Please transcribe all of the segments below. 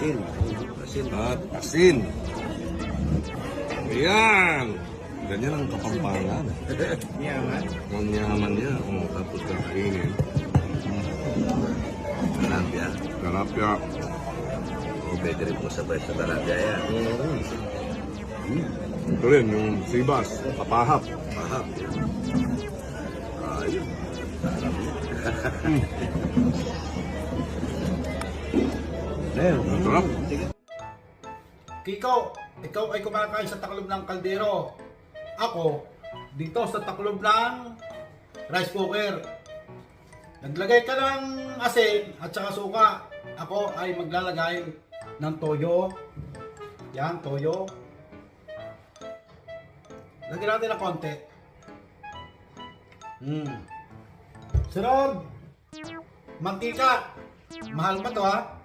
At asin. Ayan. Ganyan ang kapampangan. Yaman. Ang yaman niya. Oh, tapos kakainin. Tilapia. Talapia. O pwede rin po sabay sa tilapia yan. Ito rin, yung sibas. Kapahap. Mahap. Ayun. Ayun. Ang sarap. Kiko, ikaw ay kumakain sa taklob ng kaldero. Ako, dito sa taklob ng rice cooker. Naglagay ka ng asin at saka suka. Ako ay maglalagay ng toyo. Yan, toyo. Lagyan natin ng konti. Hmm. Sunod, mantika. Mahal pa to ha.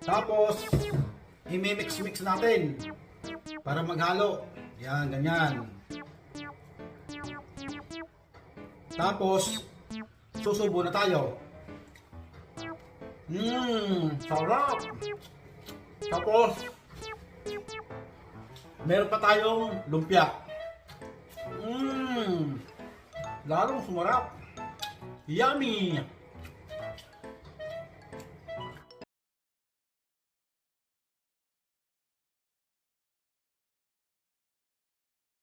Tapos, i-mix-mix natin para maghalo. Yan, ganyan. Tapos, susubo na tayo. Mmm, sarap! Tapos, meron pa tayong lumpia. Mmm, lalong sumarap. Yummy!